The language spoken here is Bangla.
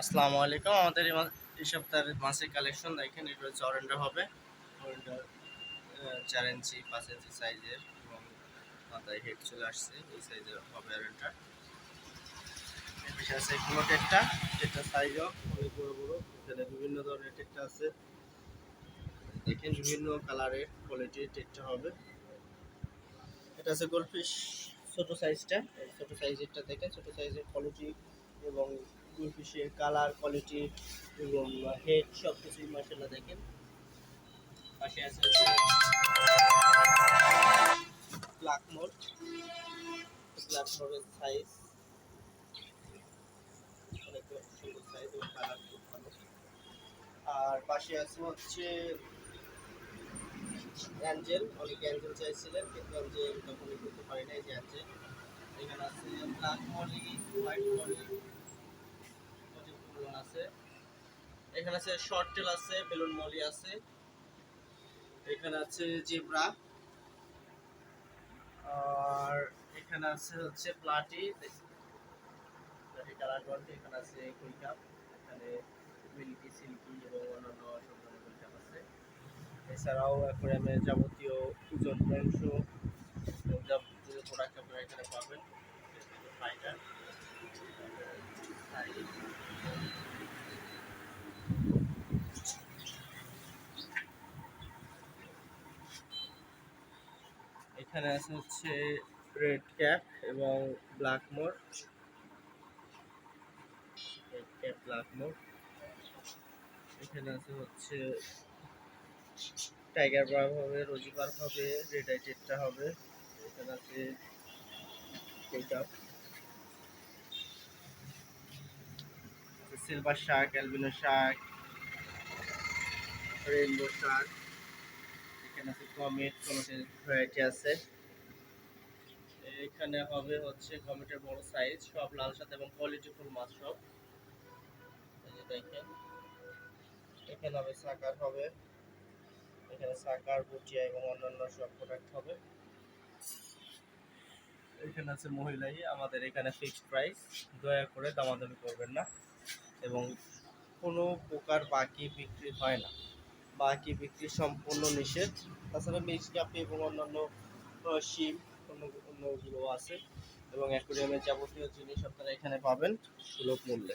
আসসালামু আলাইকুম। আমাদের এই সপ্তাহের মাসের কালেকশন দেখেন, এটা হচ্ছে অরেন্ডা হবে। অরেন্ডা চার ইঞ্চি, পাঁচ ইঞ্চি সাইজের এবং মাথায় হেড চলে আসছে। এই সাইজের হবে অরেন্ডা এর আছে কোনো টেটটা টেটটা সাইজও অনেক বড় বড়। এখানে বিভিন্ন ধরনের টেটটা আছে। দেখেন বিভিন্ন কালারের কোয়ালিটির টেটটা হবে। এটা আছে গোল্ডফিশ ছোট সাইজটা ছোট সাইজেরটা দেখেন। ছোট সাইজের কোয়ালিটি এবং গোল্ডফিশের কালার কোয়ালিটি এবং হেড সব কিছুই মার্শাল্লাহ দেখেন। পাশে আছে ব্ল্যাক মোড ব্ল্যাক মোডের সাইজ আর পাশে আছে হচ্ছে অ্যাঞ্জেল অনেকে অ্যাঞ্জেল চাইছিলেন, কিন্তু অ্যাঞ্জেল তখন করতে পারি নাই যে অ্যাঞ্জেল এখানে আছে ব্ল্যাক মলি হোয়াইট মলি আছে এখানে আছে শর্ট টেল আছে, বেলুন মলি আছে, এখানে আছে জেব্রা আর এখানে আছে হচ্ছে প্লাটি প্লাটি এখানে আছে কুইকাপ এখানে মিল্কি সিল্কি এবং অন্যান্য সব ধরনের কুইকাপ আছে। এছাড়াও অ্যাকোয়ারিয়ামের যাবতীয় ওজন মাংস প্রোডাক্ট আপনারা এখানে পাবেন। এখানে আছে হচ্ছে রেড ক্যাপ এবং black moor. Red cap, black moor. এখানে আছে হচ্ছে টাইগার বার্ব হবে, রোজি বার্ব হবে, রেড আইটেডটা হবে। এখানে আছে কেটাপ silver shark, albino shark, rainbow shark. এখানে আছে ভ্যারাইটি আছে। এখানে হবে হচ্ছে বড় সাইজ সব লাল এবং মাছ সব। এই যে দেখেন। এখানে হবে সাকার হবে। এখানে সাকার বুটিয়া এবং অন্যান্য সব প্রোডাক্ট হবে। এখানে আছে মহিলাই, আমাদের এখানে ফিক্সড প্রাইস দয়া করে দামাদামি করবেন না এবং কোনো প্রকার বাকি বিক্রি হয় না। বাকি বিক্রি সম্পূর্ণ নিষেধ। তাছাড়া মিক্স কাপি এবং অন্যান্য শিম অন্য, অন্যগুলো আছে এবং অ্যাকোরিয়ামের যাবতীয় জিনিস আপনারা এখানে পাবেন সুলভ মূল্যে।